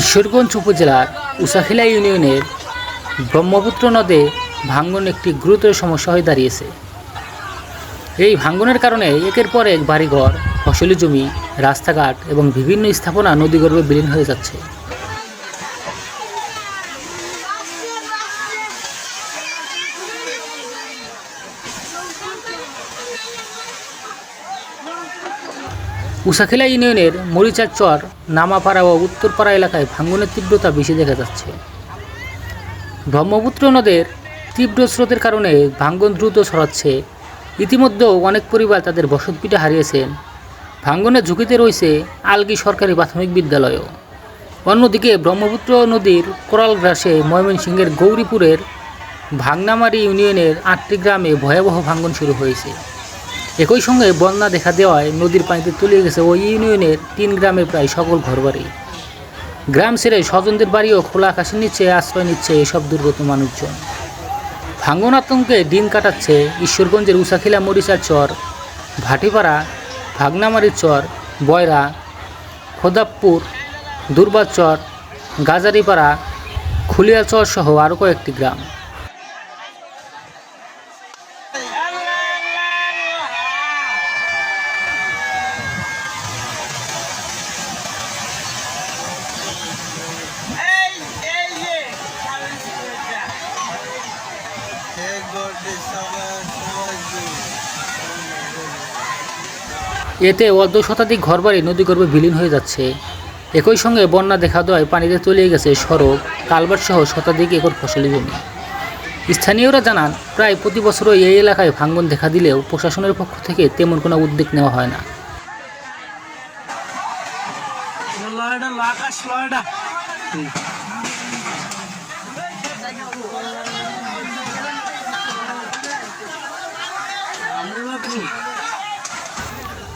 ঈশ্বরগঞ্জ উপজেলার উষাখিলা ইউনিয়নের ব্রহ্মপুত্র নদে ভাঙ্গন একটি গুরুতর সমস্যা হয়ে দাঁড়িয়েছে। এই ভাঙ্গনের কারণে একের পর এক বাড়িঘর ফসলি জমি, রাস্তাঘাট এবং বিভিন্ন স্থাপনা নদীগর্ভে বিলীন হয়ে যাচ্ছে। উষাখিলা ইউনিয়নের মরিচার চর নামাপাড়া ও উত্তরপাড়া এলাকায় ভাঙ্গনের তীব্রতা বেশি দেখা যাচ্ছে। ব্রহ্মপুত্র নদের তীব্র স্রোতের কারণে ভাঙ্গন দ্রুত ছড়াচ্ছে। ইতিমধ্যেও অনেক পরিবার তাদের বসতভিটা হারিয়েছেন। ভাঙ্গনের ঝুঁকিতে রয়েছে আলগি সরকারি প্রাথমিক বিদ্যালয়ও। অন্যদিকে ব্রহ্মপুত্র নদীর কোরাল গ্রাসে ময়মনসিংহের গৌরীপুরের ভাংনামারি ইউনিয়নের আটটি গ্রামে ভয়াবহ ভাঙ্গন শুরু হয়েছে। একই সঙ্গে বন্যা দেখা দেওয়ায় নদীর পানিতে তলিয়ে গেছে ওই ইউনিয়নের তিন গ্রামে প্রায় সকল ঘরবাড়ি। গ্রাম ছেড়ে স্বজনদের বাড়িও খোলা আকাশের নিচে আশ্রয় নিচ্ছে এসব দুর্গত মানুষজন। ভাঙ্গন আতঙ্কে দিন কাটাচ্ছে ঈশ্বরগঞ্জের উষাখিলা মরিচার চর, ভাটিপাড়া ভাগনামারির চর, বয়রা, খোদাবপুর দুর্বার চর গাজারিপাড়া খুলিয়া চর সহ আরও কয়েকটি গ্রাম। গটি চালায় এতে অর্ধ শতাধিক ঘরবাড়ি নদীগর্ভে বিলীন হয়ে যাচ্ছে। একই সঙ্গে বন্যা দেখা দেওয়ায় পানিতে তলিয়ে গেছে সড়ক কালভার্ট সহ শতাধিক একর ফসলি জমি। স্থানীয়রা জানান, প্রায় প্রতি বছরই এই এলাকায় ভাঙ্গন দেখা দিলেও প্রশাসনের পক্ষ থেকে তেমন কোনো উদ্যোগ নেওয়া হয় না।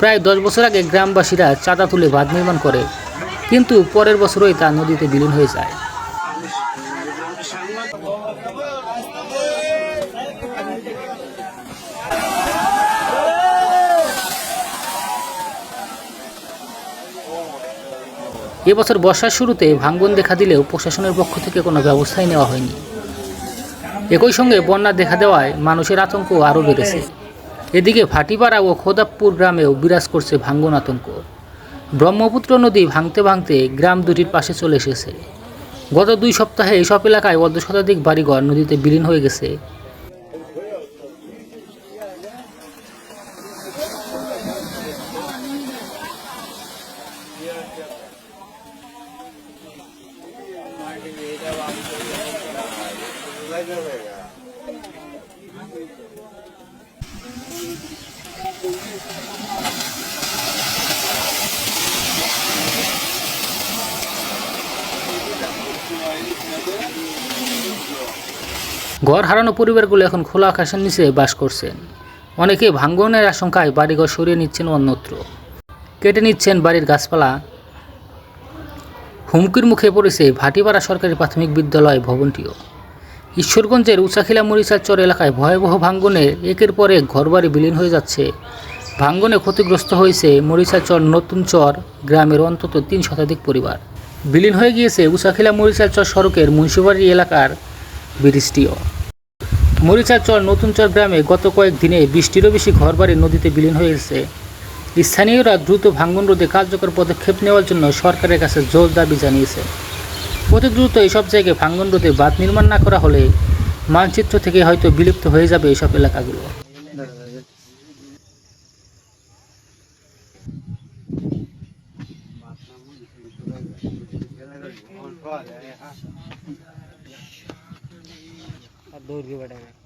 প্রায় দশ বছর আগে গ্রামবাসীরা চাঁদা তুলে বাঁধ নির্মাণ করে, কিন্তু পরের বছরই তা নদীতে বিলীন হয়ে যায়। এবছর বর্ষার শুরুতে ভাঙ্গন দেখা দিলেও প্রশাসনের পক্ষ থেকে কোনো ব্যবস্থাই নেওয়া হয়নি। একই সঙ্গে বন্যা দেখা দেওয়ায় মানুষের আতঙ্ক আরও বেড়েছে। এদিকে ভাটিপাড়া ও খোদাবপুর গ্রামেও বিরাজ করছে ভাঙ্গন আতঙ্ক। ব্রহ্মপুত্র নদী ভাঙতে ভাঙতে গ্রাম দুটির পাশে চলে এসেছে। গত দুই সপ্তাহে এসব এলাকায় অর্ধ শতাধিক বাড়িঘর নদীতে বিলীন হয়ে গেছে। ঘর হারানো পরিবারগুলো এখন খোলা আকাশের নিচে বাস করছেন অনেকে ভাঙ্গনের আশঙ্কায় বাড়িঘর সরিয়ে নিচ্ছেন অন্যত্র। কেটে নিচ্ছেন বাড়ির গাছপালা। হুমকির মুখে পড়েছে ভাটিপাড়া সরকারি প্রাথমিক বিদ্যালয় ভবনটিও। ঈশ্বরগঞ্জের উচাখিলা মরিচার চর এলাকায় ভয়াবহ ভাঙ্গনে একের পর এক ঘরবাড়ি বিলীন হয়ে যাচ্ছে। ভাঙ্গনে ক্ষতিগ্রস্ত হয়েছে মরিচার চর নতুন চর, গ্রামের অন্তত তিন শতাধিক পরিবার। বিলীন হয়ে গিয়েছে উচাখিলা মরিচার চর সড়কের মুন্সিবাড়ি এলাকার ব্রিজটিও মরিচার চর নতুন চর গ্রামে গত কয়েকদিনে বৃষ্টিরও বেশি ঘরবাড়ি নদীতে বিলীন হয়ে গেছে। স্থানীয়রা দ্রুত ভাঙ্গন রোধে কার্যকর পদক্ষেপ নেওয়ার জন্য সরকারের কাছে জোর দাবি জানিয়েছে। অতি দ্রুত এসব জায়গায় ভাঙ্গন রোধে বাঁধ নির্মাণ না করা হলে মানচিত্র থেকে হয়তো বিলুপ্ত হয়ে যাবে এসব এলাকাগুলো। দৌড়